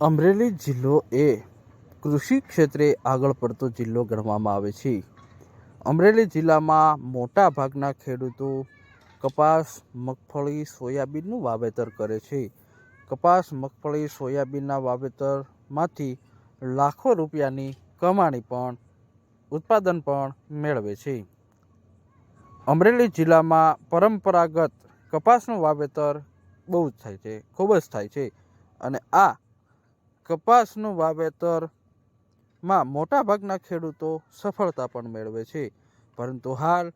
અમરેલી જિલ્લો એ કૃષિ ક્ષેત્રે આગળ પડતો જિલ્લો ગણવામાં આવે છે. અમરેલી જિલ્લામાં મોટા ભાગના ખેડૂતો કપાસ, મગફળી, સોયાબીનનું વાવેતર કરે છે. કપાસ, મગફળી, સોયાબીનના વાવેતરમાંથી લાખો રૂપિયાની કમાણી પણ, ઉત્પાદન પણ મેળવે છે. અમરેલી જિલ્લામાં પરંપરાગત કપાસનું વાવેતર બહુ જ થાય છે, ખૂબ જ થાય છે. અને આ કપાસનું વાવેતરમાં મોટાભાગના ખેડૂતો સફળતા પણ મેળવે છે. પરંતુ હાલ,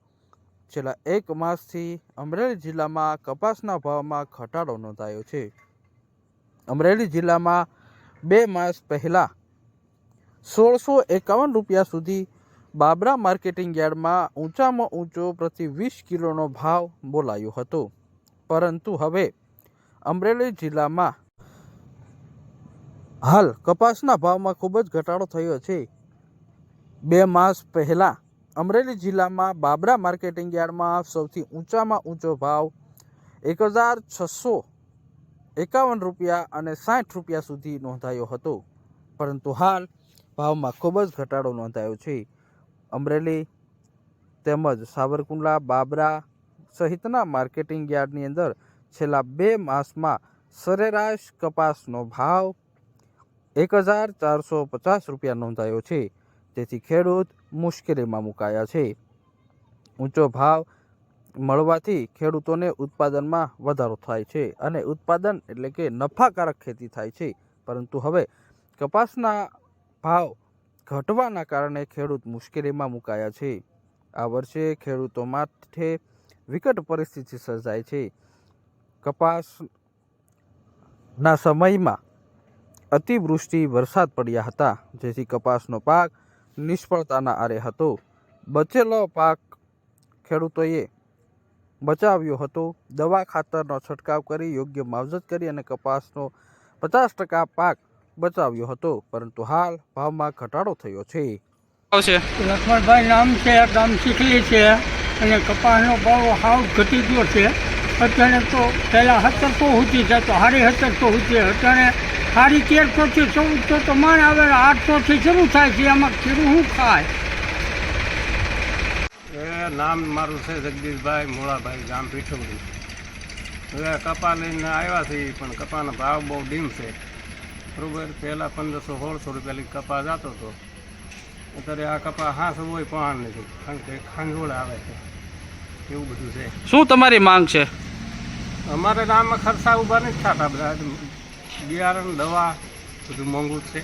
છેલ્લા એક માસથી અમરેલી જિલ્લામાં કપાસના ભાવમાં ઘટાડો નોંધાયો છે. અમરેલી જિલ્લામાં બે માસ પહેલાં સોળસો એકાવન રૂપિયા સુધી બાબરા માર્કેટિંગ યાર્ડમાં ઊંચામાં ઊંચો પ્રતિ વીસ કિલોનો ભાવ બોલાયો હતો. પરંતુ હવે અમરેલી જિલ્લામાં હાલ, કપાસના ભાવમાં ખૂબ જ ઘટાડો થયો છે. બે માસ પહેલાં, અમરેલી જિલ્લામાં બાબરા માર્કેટિંગ યાર્ડમાં સૌથી ઊંચામાં ઊંચો ભાવ એક હજાર છસો એકાવન રૂપિયા અને સાઠ રૂપિયા સુધી નોંધાયો હતો. પરંતુ હાલ, ભાવમાં ખૂબ જ ઘટાડો નોંધાયો છે. અમરેલી તેમજ સાવરકુંડલા, બાબરા સહિતના માર્કેટિંગ યાર્ડની અંદર છેલ્લા બે માસમાં સરેરાશ કપાસનો ભાવ એક હજાર ચારસો પચાસ રૂપિયા નોંધાયો છે. તેથી ખેડૂત મુશ્કેલીમાં મુકાયા છે. ઊંચો ભાવ મળવાથી ખેડૂતોને ઉત્પાદનમાં વધારો થાય છે અને ઉત્પાદન એટલે કે નફાકારક ખેતી થાય છે. પરંતુ હવે કપાસના ભાવ ઘટવાના કારણે ખેડૂત મુશ્કેલીમાં મુકાયા છે. આ વર્ષે ખેડૂતો માટે વિકટ પરિસ્થિતિ સર્જાય છે. કપાસના સમયમાં અતિવૃષ્ટિ વરસાદ પડ્યા હતા. જેથી કપાસનો પાક નિષ્ફળતાના આરે હતો. બચેલો પાક ખેડૂતોએ બચાવ્યો હતો. દવા ખાતરનો છંટકાવ કરી યોગ્ય માવજત કરી અને કપાસનો પચાસ ટકા પાક બચાવ્યો હતો. પરંતુ હાલ ભાવમાં ઘટાડો થયો છે. લક્ષ્મણભાઈ નામ છે ગામ ચીખલી છે અને કપાસનો ભાવ હાવ ઘટી ગયો છે. અત્યારે તો પહેલાં સત્તરસો સુધી જતો, સાડી સત્તરસો સુધી. અત્યારે સાડી તેરસોથી ચૌદસો તો માન આવે આઠસોથી શરૂ થાય છે એમાં ખીરું શું ખાય? એ નામ મારું છે જગદીશભાઈ મોળાભાઈ ગામ પીઠવડી હવે કપા લઈને આવ્યા છીએ પણ કપાનો ભાવ બહુ ડીમ છે. બરાબર પહેલાં પંદરસો સોળસો રૂપિયાની કપા જતો હતો. અત્યારે આ કપા હાસ હોય પણ નથી કારણ કે ખાંગોળ આવે છે. એવું બધું છે. શું તમારી માંગ છે? અમારે આમાં ખર્ચા ઊભા નથી થતા બધા. બિયારણ દવા બધું મોંઘું છે.